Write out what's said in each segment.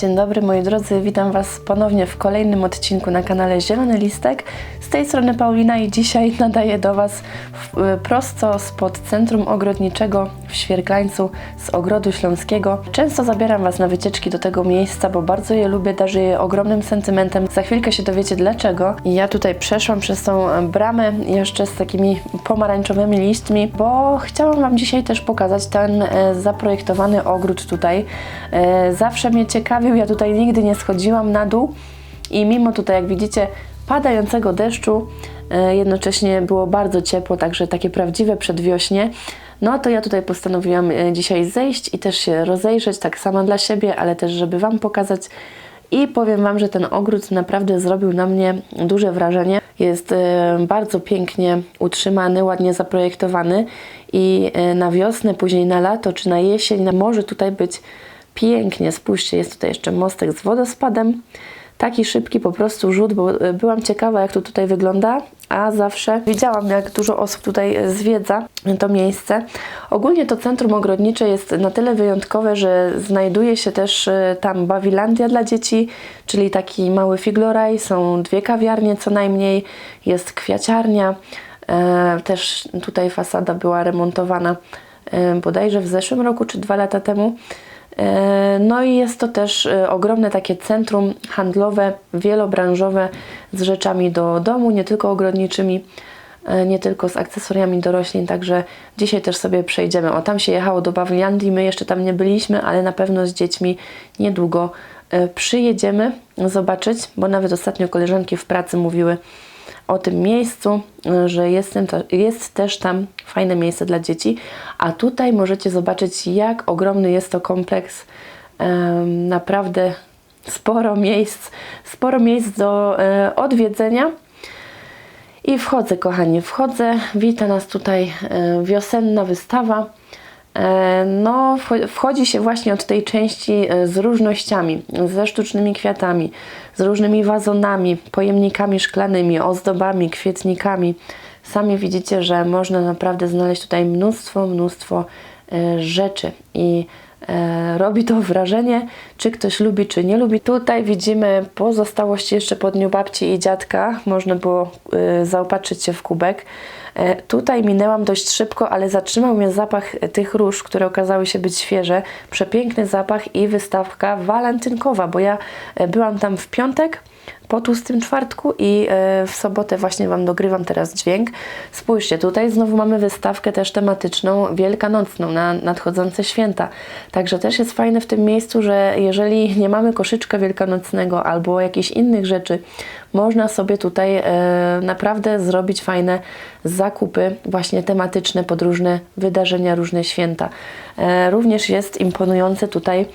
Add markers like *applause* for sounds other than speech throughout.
Dzień dobry moi drodzy, witam Was ponownie w kolejnym odcinku na kanale Zielony Listek. Z tej strony Paulina i dzisiaj nadaję do Was y, prosto spod Centrum Ogrodniczego w Świerklańcu z Ogrodu Śląskiego. Często zabieram Was na wycieczki do tego miejsca, bo bardzo je lubię, darzę je ogromnym sentymentem. Za chwilkę się dowiecie dlaczego. Ja tutaj przeszłam przez tą bramę jeszcze z takimi pomarańczowymi liśćmi, bo chciałam Wam dzisiaj też pokazać ten e, zaprojektowany ogród tutaj. E, zawsze mnie ciekawił, ja tutaj nigdy nie schodziłam na dół i mimo tutaj, jak widzicie, padającego deszczu, e, jednocześnie było bardzo ciepło, także takie prawdziwe przedwiośnie. No to ja tutaj postanowiłam e, dzisiaj zejść i też się rozejrzeć, tak samo dla siebie, ale też, żeby Wam pokazać. I powiem Wam, że ten ogród naprawdę zrobił na mnie duże wrażenie. Jest e, bardzo pięknie utrzymany, ładnie zaprojektowany i na wiosnę, później na lato czy na jesień może tutaj być pięknie. Spójrzcie, jest tutaj jeszcze mostek z wodospadem. Taki szybki po prostu rzut, bo e, byłam ciekawa, jak to tutaj wygląda, a zawsze widziałam, jak dużo osób tutaj e, zwiedza to miejsce. Ogólnie to centrum ogrodnicze jest na tyle wyjątkowe, że znajduje się też e, tam Bawilandia dla dzieci, czyli taki mały figloraj, są dwie kawiarnie co najmniej, jest kwiaciarnia, też tutaj fasada była remontowana bodajże w zeszłym roku czy dwa lata temu. E, No i jest to też e, ogromne takie centrum handlowe, wielobranżowe z rzeczami do domu, nie tylko ogrodniczymi, e, nie tylko z akcesoriami do roślin, także dzisiaj też sobie przejdziemy. O, tam się jechało do Bawilandii, my jeszcze tam nie byliśmy, ale na pewno z dziećmi niedługo przyjedziemy zobaczyć, bo nawet ostatnio koleżanki w pracy mówiły o tym miejscu, y, że jest, tym, jest też tam fajne miejsce dla dzieci. A tutaj możecie zobaczyć, jak ogromny jest to kompleks. Naprawdę sporo miejsc, sporo miejsc do e, odwiedzenia. I wchodzę, kochani, wchodzę. Wita nas tutaj e, wiosenna wystawa. E, No, wcho- wchodzi się właśnie od tej części e, z różnościami, ze sztucznymi kwiatami, z różnymi wazonami, pojemnikami szklanymi, ozdobami, kwietnikami. Sami widzicie, że można naprawdę znaleźć tutaj mnóstwo, mnóstwo e, rzeczy i robi to wrażenie, czy ktoś lubi, czy nie lubi. Tutaj widzimy pozostałości jeszcze po dniu babci i dziadka. Można było zaopatrzyć się w kubek. E, Tutaj minęłam dość szybko, ale zatrzymał mnie zapach tych róż, które okazały się być świeże. Przepiękny zapach i wystawka walentynkowa, bo ja e, byłam tam w piątek po tłustym czwartku i e, w sobotę właśnie Wam dogrywam teraz dźwięk. Spójrzcie, tutaj znowu mamy wystawkę też tematyczną, wielkanocną na nadchodzące święta. Także też jest fajne w tym miejscu, że jeżeli nie mamy koszyczka wielkanocnego albo jakichś innych rzeczy, można sobie tutaj e, naprawdę zrobić fajne zakupy właśnie tematyczne pod różne wydarzenia, różne święta. E, również jest imponujący tutaj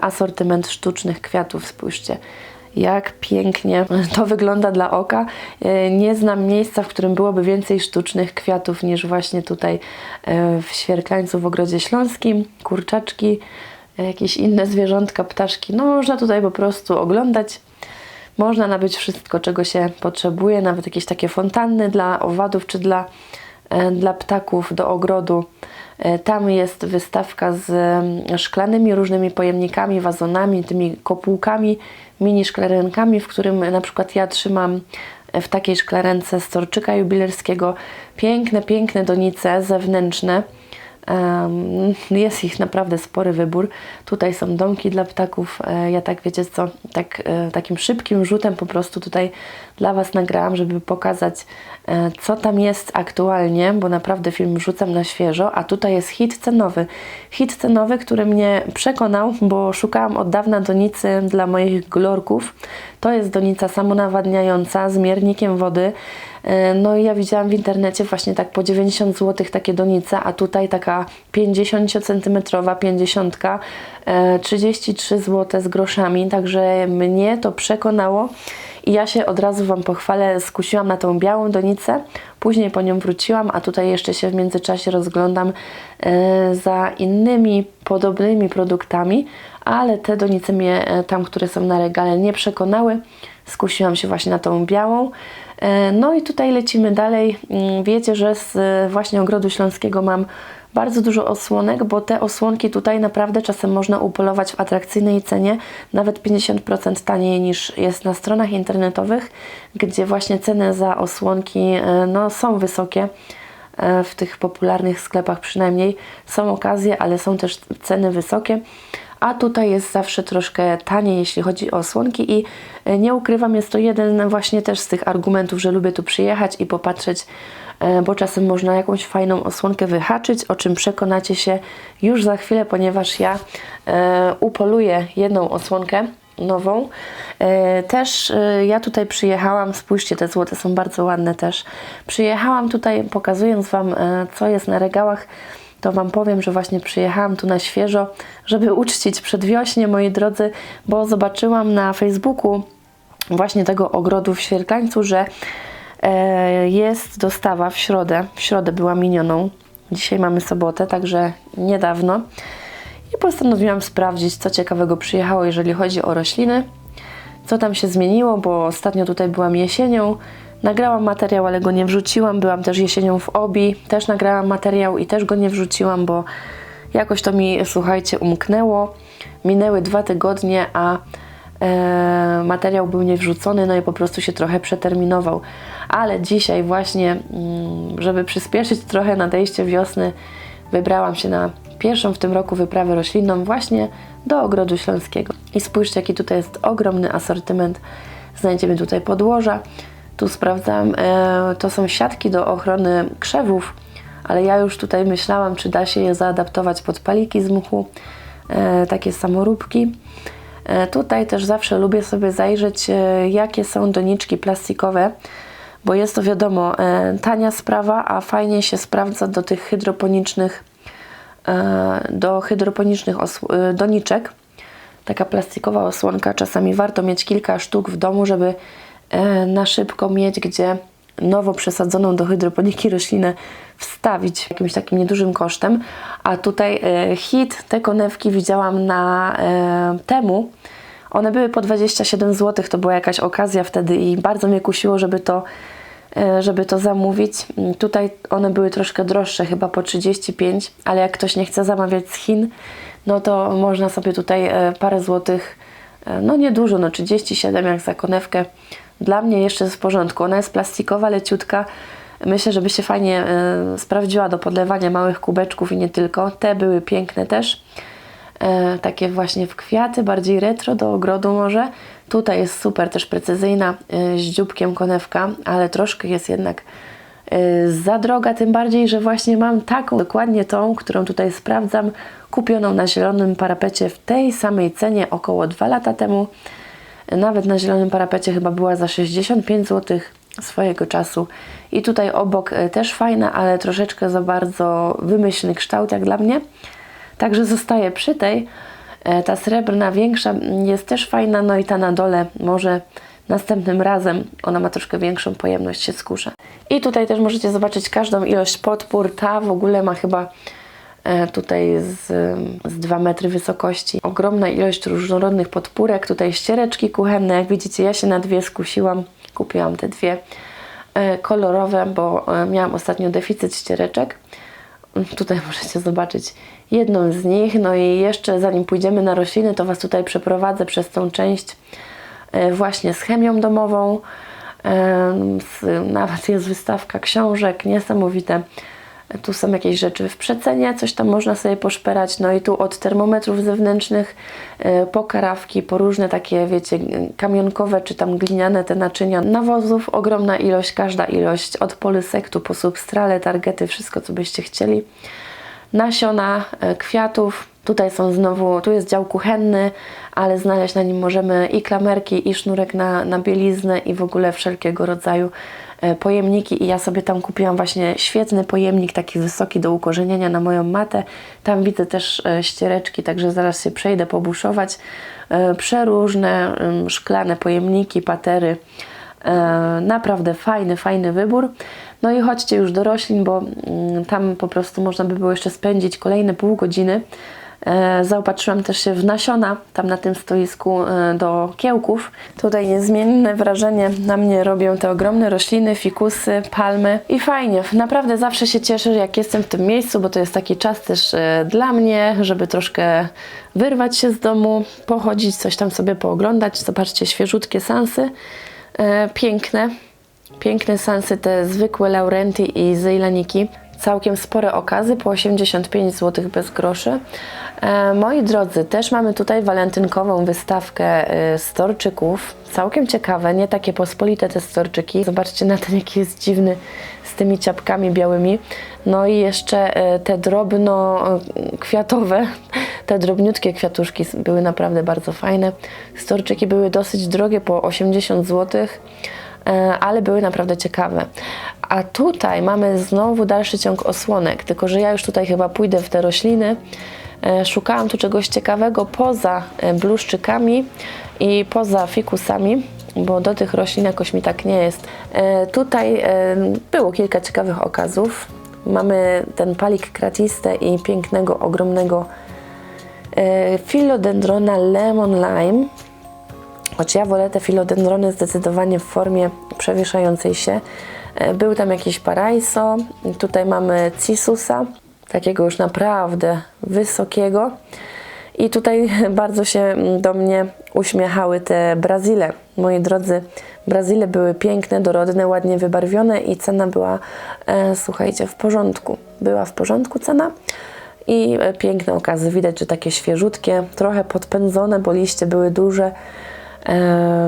asortyment sztucznych kwiatów, spójrzcie jak pięknie to wygląda dla oka. E, Nie znam miejsca, w którym byłoby więcej sztucznych kwiatów niż właśnie tutaj e, w Świerklańcu w Ogrodzie Śląskim. Kurczaczki, e, jakieś inne zwierzątka, ptaszki. No można tutaj po prostu oglądać. Można nabyć wszystko, czego się potrzebuje, nawet jakieś takie fontanny dla owadów czy dla, dla ptaków do ogrodu. E, Tam jest wystawka z mm, szklanymi różnymi pojemnikami, wazonami, tymi kopułkami, mini szklarenkami, w którym na przykład ja trzymam e, w takiej szklarence storczyka jubilerskiego piękne, piękne donice zewnętrzne. Jest ich naprawdę spory wybór. Tutaj są domki dla ptaków. E, Ja tak wiecie co, tak, e, takim szybkim rzutem po prostu tutaj dla Was nagrałam, żeby pokazać e, co tam jest aktualnie, bo naprawdę film rzucam na świeżo, a tutaj jest hit cenowy. Hit cenowy, który mnie przekonał, bo szukałam od dawna donicy dla moich glorków. To jest donica samonawadniająca z miernikiem wody. E, No i ja widziałam w internecie właśnie tak po 90 zł takie donice, a tutaj taka 50 cm, 50, e, 33 zł z groszami, także mnie to przekonało i ja się od razu Wam pochwalę, skusiłam na tą białą donicę, później po nią wróciłam, a tutaj jeszcze się w międzyczasie rozglądam e, za innymi podobnymi produktami, ale te donice mnie e, tam, które są na regale nie przekonały, skusiłam się właśnie na tą białą. E, No i tutaj lecimy dalej. Mm, Wiecie, że z e, właśnie Ogrodu Śląskiego mam bardzo dużo osłonek, bo te osłonki tutaj naprawdę czasem można upolować w atrakcyjnej cenie, nawet 50% taniej niż jest na stronach internetowych, gdzie właśnie ceny za osłonki e, no, są wysokie w tych popularnych sklepach przynajmniej. Są okazje, ale są też ceny wysokie. A tutaj jest zawsze troszkę taniej, jeśli chodzi o osłonki i e, nie ukrywam, jest to jeden właśnie też z tych argumentów, że lubię tu przyjechać i popatrzeć, e, bo czasem można jakąś fajną osłonkę wyhaczyć, o czym przekonacie się już za chwilę, ponieważ ja e, upoluję jedną osłonkę nową. Też ja tutaj przyjechałam, spójrzcie, te złote są bardzo ładne też. Przyjechałam tutaj, pokazując Wam, co jest na regałach, to Wam powiem, że właśnie przyjechałam tu na świeżo, żeby uczcić przedwiośnie, moi drodzy, bo zobaczyłam na Facebooku właśnie tego ogrodu w Świerklańcu, że e, jest dostawa w środę. W środę była minioną. Dzisiaj mamy sobotę, także niedawno. I postanowiłam sprawdzić, co ciekawego przyjechało, jeżeli chodzi o rośliny. Co tam się zmieniło, bo ostatnio tutaj byłam jesienią. Nagrałam materiał, ale go nie wrzuciłam. Byłam też jesienią w Obi, też nagrałam materiał i też go nie wrzuciłam, bo jakoś to mi, słuchajcie, umknęło. Minęły dwa tygodnie, a e, materiał był niewrzucony, no i po prostu się trochę przeterminował. Ale dzisiaj właśnie, mm, żeby przyspieszyć trochę nadejście wiosny, wybrałam się na pierwszą w tym roku wyprawę roślinną właśnie do Ogrodu Śląskiego. I spójrzcie, jaki tutaj jest ogromny asortyment. Znajdziemy tutaj podłoża. Tu sprawdzam, e, to są siatki do ochrony krzewów, ale ja już tutaj myślałam, czy da się je zaadaptować pod paliki z muchu, e, takie samoróbki. E, Tutaj też zawsze lubię sobie zajrzeć, jakie są doniczki plastikowe, bo jest to wiadomo tania sprawa, a fajnie się sprawdza do tych hydroponicznych, do hydroponicznych doniczek. Taka plastikowa osłonka, czasami warto mieć kilka sztuk w domu, żeby na szybko mieć gdzie nowo przesadzoną do hydroponiki roślinę wstawić jakimś takim niedużym kosztem. A tutaj e, hit, te konewki widziałam na e, temu. One były po 27 zł, to była jakaś okazja wtedy i bardzo mnie kusiło, żeby to, e, żeby to zamówić. Mm, Tutaj one były troszkę droższe, chyba po 35, ale jak ktoś nie chce zamawiać z Chin, no to można sobie tutaj e, parę złotych, e, no niedużo, no 37 jak za konewkę. Dla mnie jeszcze jest w porządku. Ona jest plastikowa, leciutka. Myślę, żeby się fajnie e, sprawdziła do podlewania małych kubeczków i nie tylko. Te były piękne też. E, takie właśnie w kwiaty, bardziej retro do ogrodu może. Tutaj jest super, też precyzyjna, e, z dzióbkiem konewka, ale troszkę jest jednak e, za droga, tym bardziej, że właśnie mam taką, dokładnie tą, którą tutaj sprawdzam, kupioną na zielonym parapecie w tej samej cenie około 2 lata temu. Nawet na zielonym parapecie chyba była za 65 zł swojego czasu. I tutaj obok e, też fajna, ale troszeczkę za bardzo wymyślny kształt jak dla mnie. Także zostaję przy tej. E, Ta srebrna większa mm, jest też fajna, no i ta na dole może następnym razem ona ma troszkę większą pojemność, się skuszę. I tutaj też możecie zobaczyć każdą ilość podpór. Ta w ogóle ma chyba tutaj z, z 2 metry wysokości. Ogromna ilość różnorodnych podpórek. Tutaj ściereczki kuchenne. Jak widzicie, ja się na dwie skusiłam. Kupiłam te dwie e, kolorowe, bo e, miałam ostatnio deficyt ściereczek. Tutaj *laughs* możecie zobaczyć jedną z nich. No i jeszcze zanim pójdziemy na rośliny, to Was tutaj przeprowadzę przez tą część e, właśnie z chemią domową. Nawet jest wystawka książek, niesamowite. Tu są jakieś rzeczy w przecenie, coś tam można sobie poszperać. No i tu od termometrów zewnętrznych e, po karawki, po różne takie, wiecie, kamionkowe czy tam gliniane te naczynia. Nawozów ogromna ilość, każda ilość. Od polysektu po substrale, targety, wszystko co byście chcieli nasiona e, kwiatów. Tutaj są znowu, tu jest dział kuchenny, ale znaleźć na nim możemy i klamerki, i sznurek na, na bieliznę, i w ogóle wszelkiego rodzaju pojemniki. I ja sobie tam kupiłam właśnie świetny pojemnik, taki wysoki do ukorzenienia na moją matę. Tam widzę też e, ściereczki, także zaraz się przejdę pobuszować. E, Przeróżne szklane pojemniki, patery. E, Naprawdę fajny, fajny wybór. No i chodźcie już do roślin, bo mm, tam po prostu można by było jeszcze spędzić kolejne pół godziny. E, zaopatrzyłam też się w nasiona tam na tym stoisku e, do kiełków. Tutaj niezmienne wrażenie na mnie robią te ogromne rośliny, fikusy, palmy i fajnie. Naprawdę zawsze się cieszę, jak jestem w tym miejscu, bo to jest taki czas też e, dla mnie, żeby troszkę wyrwać się z domu, pochodzić, coś tam sobie pooglądać. Zobaczcie, świeżutkie sansy, piękne. Piękne sansy, te zwykłe Laurenti i Zejlaniki. Całkiem spore okazy, po 85 zł bez groszy. E, moi drodzy, też mamy tutaj walentynkową wystawkę e, storczyków. Całkiem ciekawe, nie takie pospolite te storczyki. Zobaczcie na ten, jaki jest dziwny z tymi ciapkami białymi. No i jeszcze e, te drobno kwiatowe, te drobniutkie kwiatuszki były naprawdę bardzo fajne. Storczyki były dosyć drogie, po 80 zł e, ale były naprawdę ciekawe. A tutaj mamy znowu dalszy ciąg osłonek, tylko że ja już tutaj chyba pójdę w te rośliny. E, Szukałam tu czegoś ciekawego poza e, bluszczykami i poza fikusami, bo do tych roślin jakoś mi tak nie jest. E, Tutaj e, było kilka ciekawych okazów. Mamy ten palik kratiste i pięknego, ogromnego e, philodendrona lemon lime. Choć ja wolę te filodendrony zdecydowanie w formie przewieszającej się. E, Był tam jakiś paraiso, tutaj mamy cisusa, takiego już naprawdę wysokiego. I tutaj *laughs* bardzo się do mnie uśmiechały te Brazyle. Moi drodzy, Brazyle były piękne, dorodne, ładnie wybarwione i cena była, e, słuchajcie, w porządku. Była w porządku cena i e, piękne okazy. Widać, że takie świeżutkie, trochę podpędzone, bo liście były duże.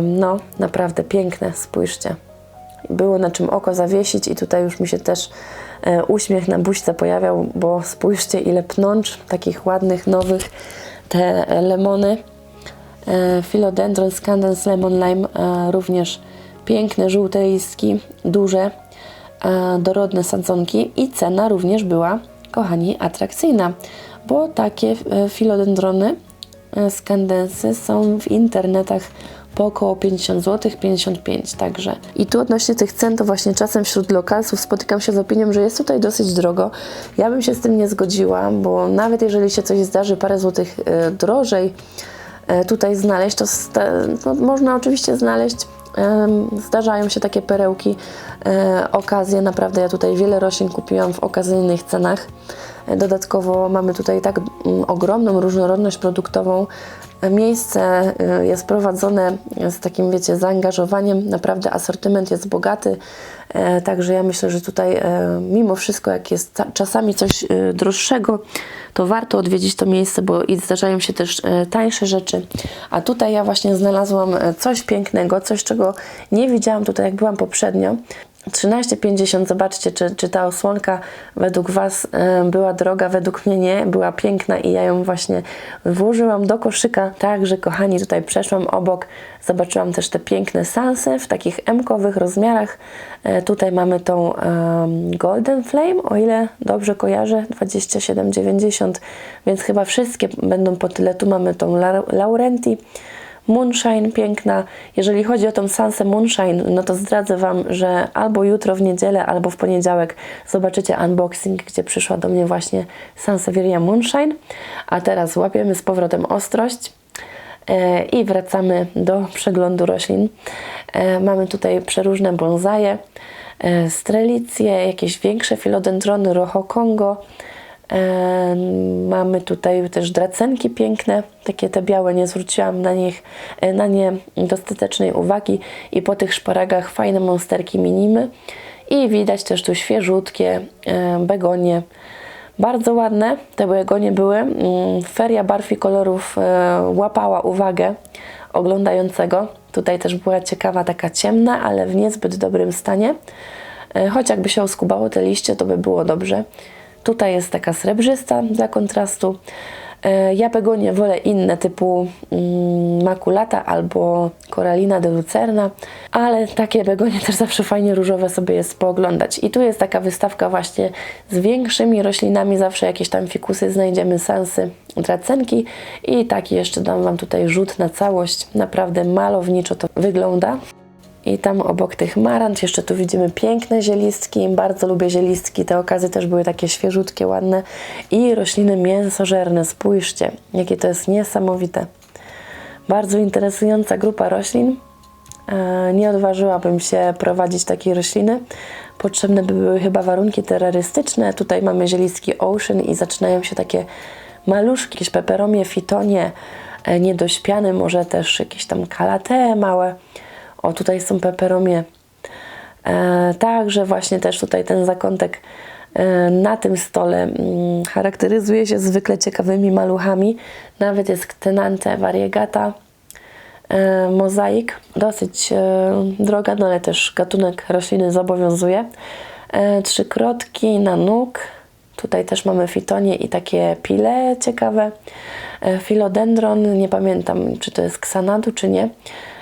No, naprawdę piękne, spójrzcie. Było na czym oko zawiesić i tutaj już mi się też e, uśmiech na buźce pojawiał, bo spójrzcie ile pnącz, takich ładnych, nowych, te lemony. E, Philodendron Scandens Lemon Lime e, również piękne, żółte listki, duże, dorodne sadzonki i cena również była, kochani, atrakcyjna, bo takie filodendrony skandensy są w internetach po około 50 zł, 55 także. I tu odnośnie tych cen, to właśnie czasem wśród lokalsów spotykam się z opinią, że jest tutaj dosyć drogo. Ja bym się z tym nie zgodziła, bo nawet jeżeli się coś zdarzy parę złotych e, drożej, e, tutaj znaleźć, to no, można oczywiście znaleźć. Zdarzają się takie perełki, e, okazje. Naprawdę ja tutaj wiele roślin kupiłam w okazyjnych cenach. Dodatkowo mamy tutaj tak mm, ogromną różnorodność produktową. Miejsce e, jest prowadzone z takim, wiecie, zaangażowaniem. Naprawdę asortyment jest bogaty. E, Także ja myślę, że tutaj e, mimo wszystko, jak jest czasami coś e, droższego, to warto odwiedzić to miejsce, bo i zdarzają się też e, tańsze rzeczy. A tutaj ja właśnie znalazłam coś pięknego, coś czego nie widziałam tutaj, jak byłam poprzednio. 13,50, zobaczcie, czy, czy ta osłonka według Was była droga, według mnie nie, była piękna i ja ją właśnie włożyłam do koszyka. Także, kochani, tutaj przeszłam obok, zobaczyłam też te piękne sansy w takich M-kowych rozmiarach. E, tutaj mamy tą Golden Flame, o ile dobrze kojarzę, 27,90, więc chyba wszystkie będą po tyle. Tu mamy tą La- Laurenti. Moonshine piękna. Jeżeli chodzi o tą Sansę Moonshine, no to zdradzę Wam, że albo jutro w niedzielę, albo w poniedziałek zobaczycie unboxing, gdzie przyszła do mnie właśnie Sansevieria Moonshine. A teraz łapiemy z powrotem ostrość e, i wracamy do przeglądu roślin. E, mamy tutaj przeróżne bonsaje, strelicje, jakieś większe filodendrony, rojo Congo, E, Mamy tutaj też dracenki piękne, takie te białe, nie zwróciłam na nich, e, na nie dostatecznej uwagi i po tych szparagach fajne monsterki minimy. I widać też tu świeżutkie e, begonie, bardzo ładne te begonie były, Mm, feria barw i kolorów e, łapała uwagę oglądającego, tutaj też była ciekawa, taka ciemna, ale w niezbyt dobrym stanie, choć jakby się oskubało te liście, to by było dobrze. Tutaj jest taka srebrzysta dla kontrastu. E, Ja begonie wolę inne typu mm, makulata albo koralina de lucerna, ale takie begonie też zawsze fajnie różowe sobie jest pooglądać. I tu jest taka wystawka właśnie z większymi roślinami, zawsze jakieś tam fikusy znajdziemy, sansy, dracenki i taki jeszcze dam Wam tutaj rzut na całość. Naprawdę malowniczo to wygląda. I tam obok tych marant jeszcze tu widzimy piękne zielistki. Bardzo lubię zielistki. Te okazy też były takie świeżutkie, ładne. I rośliny mięsożerne. Spójrzcie, jakie to jest niesamowite. Bardzo interesująca grupa roślin. E, Nie odważyłabym się prowadzić takiej rośliny. Potrzebne by były chyba warunki terrorystyczne. Tutaj mamy zielistki Ocean i zaczynają się takie maluszki, jakieś peperomie, fitonie, e, niedośpiane, może też jakieś tam kalate małe. O, tutaj są peperomie. E, Także właśnie też tutaj ten zakątek e, na tym stole mm, charakteryzuje się zwykle ciekawymi maluchami. Nawet jest Tenante variegata, e, mozaik. Dosyć e, droga, no ale też gatunek rośliny zobowiązuje. E, Trzy na nóg. Tutaj też mamy fitonie i takie pile ciekawe. E, Philodendron, nie pamiętam czy to jest ksanadu czy nie.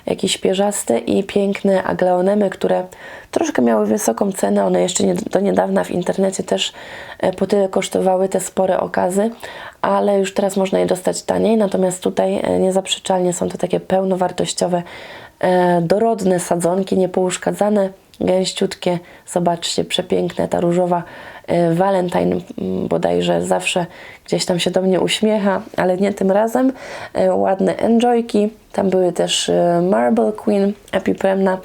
Jakiś pierzasty i piękne aglaonemy, które troszkę miały wysoką cenę. One jeszcze nie, do niedawna w internecie też e, po tyle kosztowały te spore okazy, ale już teraz można je dostać taniej. Natomiast tutaj e, niezaprzeczalnie są to takie pełnowartościowe, e, dorodne sadzonki, niepouszkadzane, gęściutkie. Zobaczcie, przepiękne, ta różowa e, Valentine bodajże zawsze gdzieś tam się do mnie uśmiecha, ale nie tym razem. E, Ładne enjoyki, tam były też e, Marble Queen, Epipremna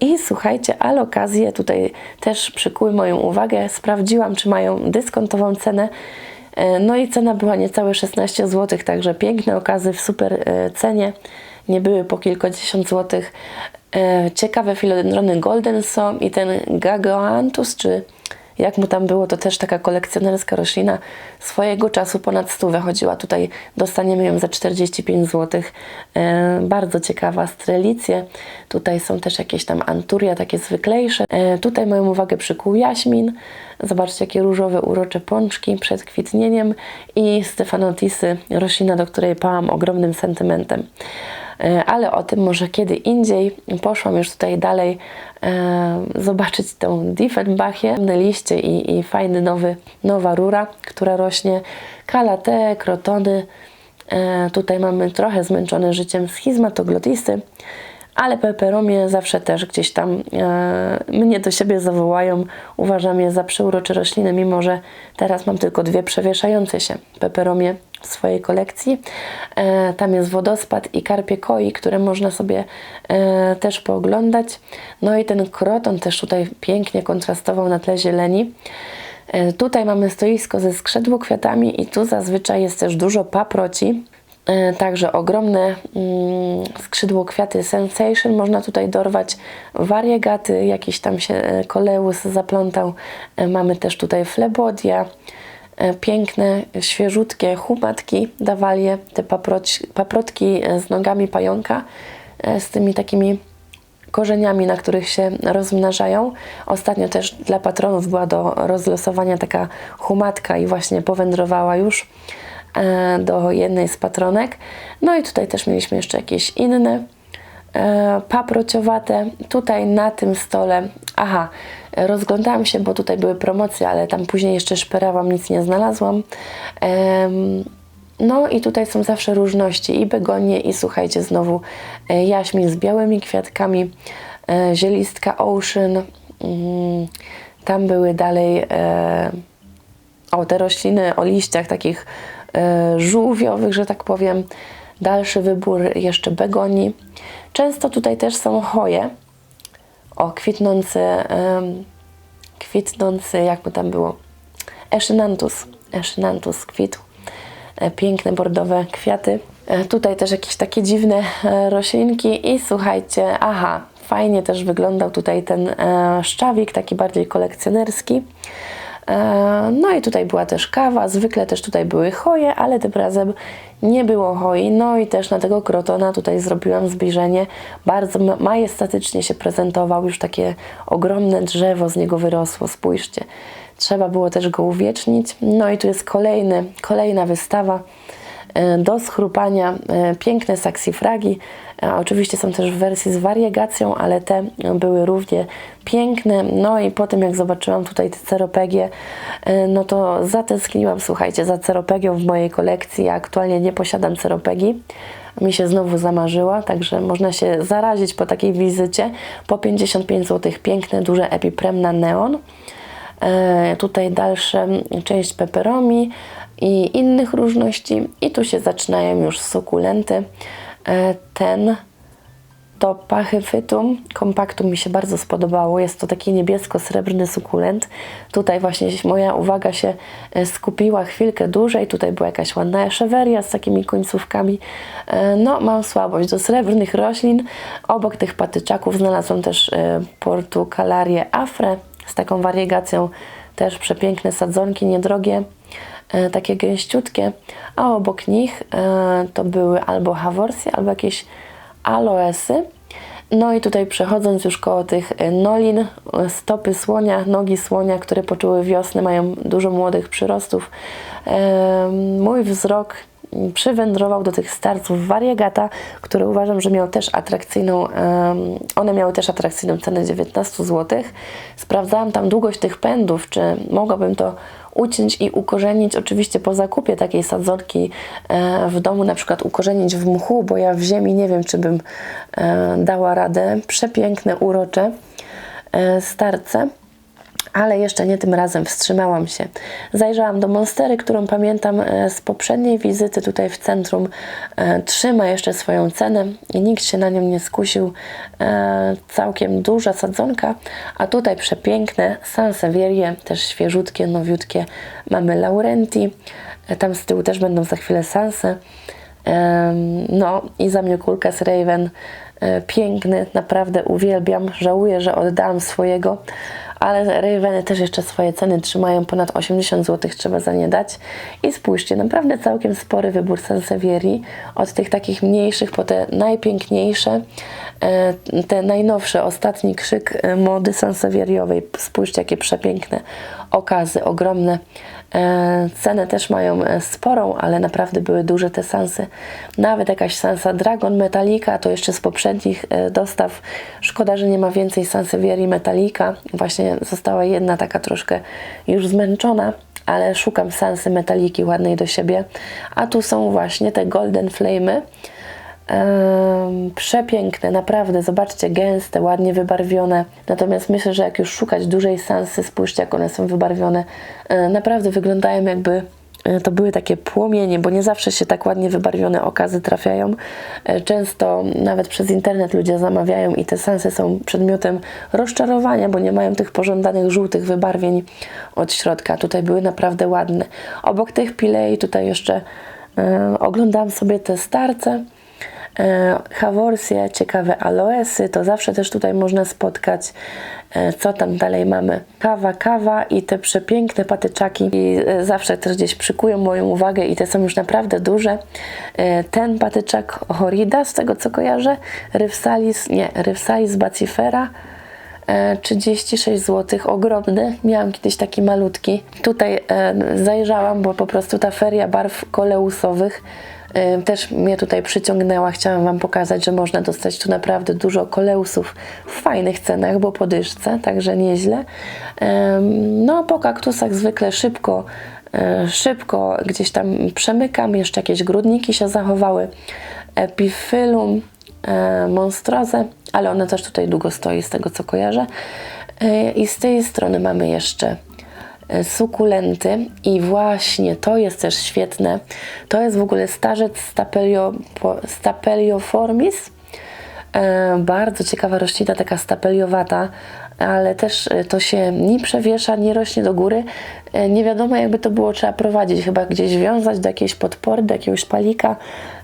i słuchajcie, alokazje tutaj też przykuły moją uwagę. Sprawdziłam, czy mają dyskontową cenę. No i cena była niecałe 16 zł, także piękne okazy w super cenie. Nie były po kilkadziesiąt złotych. E, Ciekawe filodendrony Golden są i ten Gagoanthus, czy jak mu tam było, to też taka kolekcjonerska roślina. Swojego czasu ponad stówę chodziła. Tutaj dostaniemy ją za 45 zł. E, bardzo ciekawa. Strelicje. Tutaj są też jakieś tam anturia, takie zwyklejsze. E, tutaj moją uwagę przykuł jaśmin. Zobaczcie, jakie różowe, urocze pączki przed kwitnieniem i Stefanotisy, roślina, do której pałam ogromnym sentymentem. E, ale o tym może kiedy indziej. Poszłam już tutaj dalej e, zobaczyć tą Diefenbachie, liście i, i fajny nowy, nowa rura, która rośnie, kalate, krotony. E, tutaj mamy trochę zmęczone życiem schizmatoglotisy, ale peperomie zawsze też gdzieś tam e, mnie do siebie zawołają. Uważam je za przeurocze rośliny, mimo że teraz mam tylko dwie przewieszające się peperomie w swojej kolekcji. E, tam jest wodospad i karpie koi, które można sobie e, też pooglądać. No i ten kroton też tutaj pięknie kontrastował na tle zieleni. E, Tutaj mamy stoisko ze skrzydłokwiatami i tu zazwyczaj jest też dużo paproci. E, Także ogromne mm, skrzydłokwiaty Sensation można tutaj dorwać, wariegaty, jakiś tam się e, koleus zaplątał. E, Mamy też tutaj flebodia, piękne, świeżutkie humatki dawalie, te paproci, paprotki z nogami pająka, z tymi takimi korzeniami, na których się rozmnażają. Ostatnio też dla patronów była do rozlosowania taka humatka i właśnie powędrowała już do jednej z patronek. No i tutaj też mieliśmy jeszcze jakieś inne e, paprociowate. Tutaj na tym stole, aha, e, rozglądałam się, bo tutaj były promocje, ale tam później jeszcze szperałam, nic nie znalazłam. No i tutaj są zawsze różności i begonie i słuchajcie znowu e, jaśmin z białymi kwiatkami, e, zielistka Ocean, mm, tam były dalej e, o te rośliny o liściach takich e, żółwiowych, że tak powiem. Dalszy wybór jeszcze begonii. Często tutaj też są choje. O, kwitnący, kwitnący, jak mu tam było? Echinanthus. Echinanthus kwitł. E, Piękne bordowe kwiaty. E, Tutaj też jakieś takie dziwne e, roślinki i słuchajcie, aha, fajnie też wyglądał tutaj ten e, szczawik, taki bardziej kolekcjonerski. E, No i tutaj była też kawa, zwykle też tutaj były choje, ale tym razem nie było choi. No i też na tego krotona tutaj zrobiłam zbliżenie. Bardzo ma- majestatycznie się prezentował, już takie ogromne drzewo z niego wyrosło, spójrzcie. Trzeba było też go uwiecznić. No i tu jest kolejny, kolejna wystawa do schrupania. e, Piękne saksifragi. E, Oczywiście są też w wersji z wariegacją, ale te były równie piękne. No i po tym jak zobaczyłam tutaj te ceropegie, e, no to zatęskniłam, słuchajcie, za ceropegią w mojej kolekcji. Ja aktualnie nie posiadam ceropegii. mi się znowu zamarzyła, także można się zarazić po takiej wizycie. Po 55 zł piękne, duże Epiprem na neon. E, tutaj dalsze część peperomi i innych różności. I tu się zaczynają już sukulenty. E, ten to pachyfytum kompaktu mi się bardzo spodobało. Jest to taki niebiesko-srebrny sukulent. Tutaj właśnie moja uwaga się e, skupiła chwilkę dłużej. Tutaj była jakaś ładna eszeweria z takimi końcówkami. E, no, mam słabość do srebrnych roślin. Obok tych patyczaków znalazłam też portukalarię afre z taką wariegacją. Też przepiękne sadzonki, niedrogie takie gęściutkie, a obok nich to były albo haworsje, albo jakieś aloesy. No i tutaj przechodząc już koło tych e, nolin, e, stopy słonia, nogi słonia, które poczuły wiosnę, mają dużo młodych przyrostów. Mój wzrok przywędrował do tych starców wariegata, które uważam, że miał też atrakcyjną, one miały też atrakcyjną cenę 19 zł. Sprawdzałam tam długość tych pędów, czy mogłabym to uciąć i ukorzenić, oczywiście po zakupie takiej sadzonki e, w domu, na przykład ukorzenić w mchu, bo ja w ziemi nie wiem, czy bym e, dała radę. Przepiękne, urocze e, starce ale jeszcze nie tym razem wstrzymałam się. Zajrzałam do Monstery, którą pamiętam e, z poprzedniej wizyty tutaj w centrum. E, trzyma jeszcze swoją cenę i nikt się na nią nie skusił. E, całkiem duża sadzonka, a tutaj przepiękne Sansevierie, też świeżutkie, nowiutkie. Mamy Laurenti, tam z tyłu też będą za chwilę Sanse. No i za mnie kulka Raven. Piękny, naprawdę uwielbiam. Żałuję, że oddałam swojego ale Raveny też jeszcze swoje ceny trzymają, ponad 80 zł trzeba za nie dać. I spójrzcie, naprawdę całkiem spory wybór Sansevierii, od tych takich mniejszych po te najpiękniejsze, e, te najnowsze, ostatni krzyk e, mody Sansevieriowej. Spójrzcie, jakie przepiękne okazy, ogromne. E, cenę też mają sporą, ale naprawdę były duże te sansy. Nawet jakaś sansa Dragon Metallica, to jeszcze z poprzednich dostaw. Szkoda, że nie ma więcej Sansevierii Metallica. Właśnie została jedna taka troszkę już zmęczona, ale szukam sansy metaliki ładnej do siebie. A tu są właśnie te Golden Flame. Przepiękne, naprawdę, zobaczcie, gęste, ładnie wybarwione. Natomiast myślę, że jak już szukać dużej sansy, spójrzcie, jak one są wybarwione. Um, naprawdę wyglądają jakby E, to były takie płomienie, bo nie zawsze się tak ładnie wybarwione okazy trafiają. E, często nawet przez internet ludzie zamawiają i te sensy są przedmiotem rozczarowania, bo nie mają tych pożądanych żółtych wybarwień od środka. Tutaj były naprawdę ładne. Obok tych pilei tutaj jeszcze e, oglądam sobie te starce. E, haworsje, ciekawe aloesy, to zawsze też tutaj można spotkać. E, co tam dalej mamy? Kawa, kawa i te przepiękne patyczaki i e, zawsze też gdzieś przykują moją uwagę i te są już naprawdę duże. Ten patyczak Horida, z tego co kojarzę, Rypsalis, nie, Rypsalis bacifera, 36 zł, ogromny. Miałam kiedyś taki malutki. Tutaj zajrzałam, bo po prostu ta feria barw koleusowych też mnie tutaj przyciągnęła. Chciałam Wam pokazać, że można dostać tu naprawdę dużo koleusów w fajnych cenach, bo po dyszce, także nieźle. No, po kaktusach zwykle szybko, e, szybko gdzieś tam przemykam. Jeszcze jakieś grudniki się zachowały. Epiphyllum e, monstroze, ale one też tutaj długo stoi z tego co kojarzę. E, I z tej strony mamy jeszcze sukulenty i właśnie to jest też świetne. To jest w ogóle starzec stapelio, stapelioformis. E, bardzo ciekawa roślina, taka stapeliowata, ale też e, to się nie przewiesza, nie rośnie do góry. E, nie wiadomo, jakby to było trzeba prowadzić, chyba gdzieś wiązać do jakiejś podpory, do jakiegoś palika.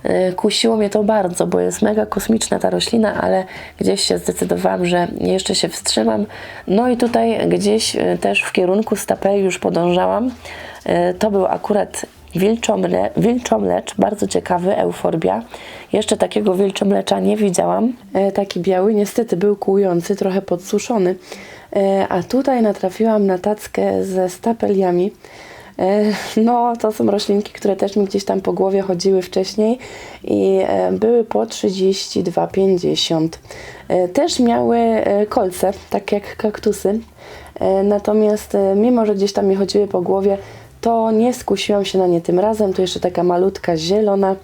E, kusiło mnie to bardzo, bo jest mega kosmiczna ta roślina, ale gdzieś się zdecydowałam, że jeszcze się wstrzymam. No i tutaj gdzieś też w kierunku stapeli już podążałam. To był akurat wilczomle, wilczomlecz, bardzo ciekawy, euforbia. Jeszcze takiego wilczomlecza nie widziałam. E, taki biały, niestety był kłujący, trochę podsuszony. E, a tutaj natrafiłam na tackę ze stapeliami. E, *laughs* no, to są roślinki, które też mi gdzieś tam po głowie chodziły wcześniej i e, były po 32,50. E, też miały kolce, tak jak kaktusy. Natomiast mimo, że gdzieś tam mi chodziły po głowie, to nie skusiłam się na nie tym razem. Tu jeszcze taka malutka zielona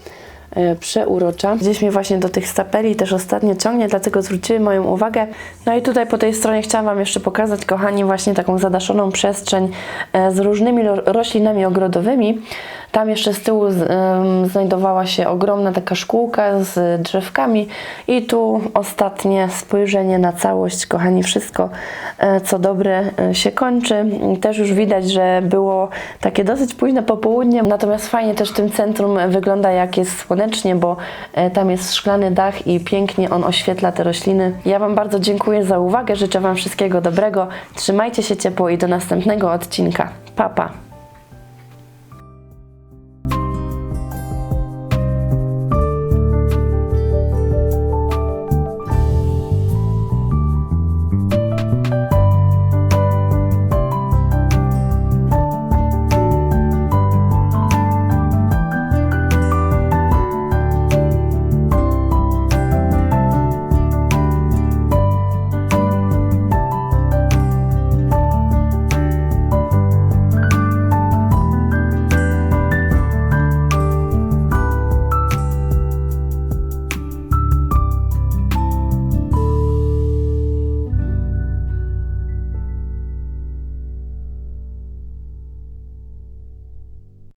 e, przeurocza. Gdzieś mnie właśnie do tych stapeli też ostatnio ciągnie, dlatego zwróciły moją uwagę. No i tutaj po tej stronie chciałam Wam jeszcze pokazać, kochani, właśnie taką zadaszoną przestrzeń e, z różnymi ro- roślinami ogrodowymi. Tam jeszcze z tyłu znajdowała się ogromna taka szkółka z drzewkami i tu ostatnie spojrzenie na całość, kochani, wszystko e, co dobre e, się kończy. Też już widać, że było takie dosyć późne popołudnie, natomiast fajnie też w tym centrum wygląda jak jest słonecznie, bo e, tam jest szklany dach i pięknie on oświetla te rośliny. Ja Wam bardzo dziękuję za uwagę, życzę Wam wszystkiego dobrego, trzymajcie się ciepło i do następnego odcinka. Pa, pa!